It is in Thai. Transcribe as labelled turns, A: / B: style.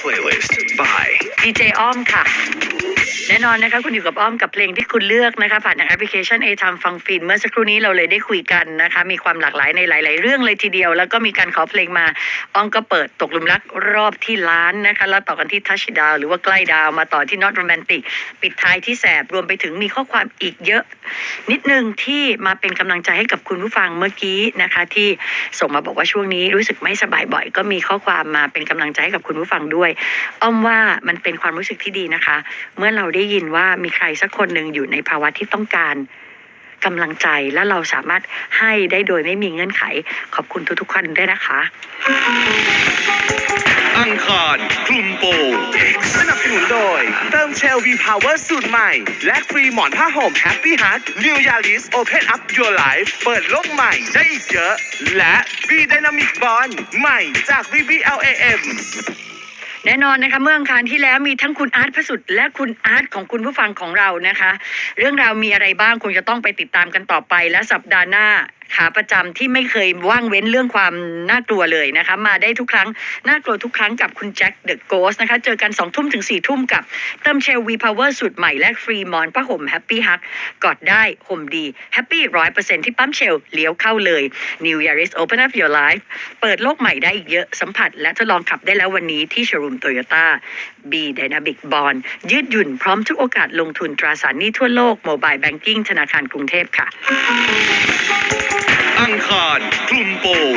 A: Playlist by
B: ดีเจอ้อมค่ะ แน่นอนนะคะคุณอยู่กับอ้อมกับเพลงที่คุณเลือกนะคะผ่านทางแอปพลิเคชัน A ทำฟังฟิน เมื่อสักครู่นี้เราเลยได้คุยกันนะคะ มีความหลากหลายในหลาย ๆ เรื่องเลยทีเดียว แล้วก็มีการขอเพลงมาอ้อมก็เปิดตกหลุมรักรอบที่ล้านนะคะ แล้วต่อกันที่ทัชดาวหรือว่าใกล้ดาวมาต่อที่ Not Romantic ปิดท้ายที่แสบรวมไปถึงมีข้อความอีกเยอะ นิดนึงที่มาเป็นกำลังใจให้กับคุณผู้ฟังเมื่อกี้นะคะ ที่ส่งมาบอกว่าช่วงนี้รู้สึกไม่สบายบ่อย ก็มีข้อความมาเป็นกำลังใจให้กับคุณผู้ฟังด้วย อ้อมว่ามันเป็นความรู้สึกที่ดีนะคะ เมื่อเราราได้ยินว่ามีใครสักคนหนึ่งอยู่ในภาวะที่ต้องการกำลังใจและเราสามารถให้ได้โดยไม่มีเงื่อนไข ขอบคุณทุกๆคนด้วยนะคะ
A: อังคารคลุมโปง
C: สนับสนุนโดย เติมเชล V Power สูตรใหม่ และฟรีหมอนผ้าห่ม Happy Heart New Yaris Open Up Your Life เปิดโลกใหม่ได้อีกเยอะ และ B Dynamic Bond ใหม่จาก BBLAM
B: แน่นอนนะคะเมื่ออังคารที่แล้วมีทั้งคุณอาร์ตพระสุดและคุณอาร์ตของคุณผู้ฟังของเรานะคะ เรื่องราวมีอะไรบ้างคงจะต้องไปติดตามกันต่อไปและสัปดาห์หน้าขาประจำที่ไม่เคยว่างเว้นเรื่องความน่ากลัวเลยนะคะ มาได้ทุกครั้ง น่ากลัวทุกครั้งกับคุณแจ็คเดอะโกสนะคะ เจอกัน2องทุ่มถึง4ี่ทุ่มกับ เติมเชลวีพาวเวอร์สูตรใหม่และฟรีมอนผ้าห่มแฮปปี้ฮักกอดได้ห่มดีแฮปปี้ร้อยเปอร์เซ็นที่ปั๊มเชลเลี้ยวเข้าเลย New Yaris Open Up Your Life เปิดโลกใหม่ได้อีกเยอะสัมผัส และทดลองขับได้แล้ววันนี้ที่โชว์รูมโตโยต้า B Dynamic Bond ยืดหยุ่นพร้อมทุกโอกาสลงทุนตราสารหนี้ทั่วโลกโมบายแบงกิ้งธนาคารกรุงเทพค่ะ
A: คารคลุมโปง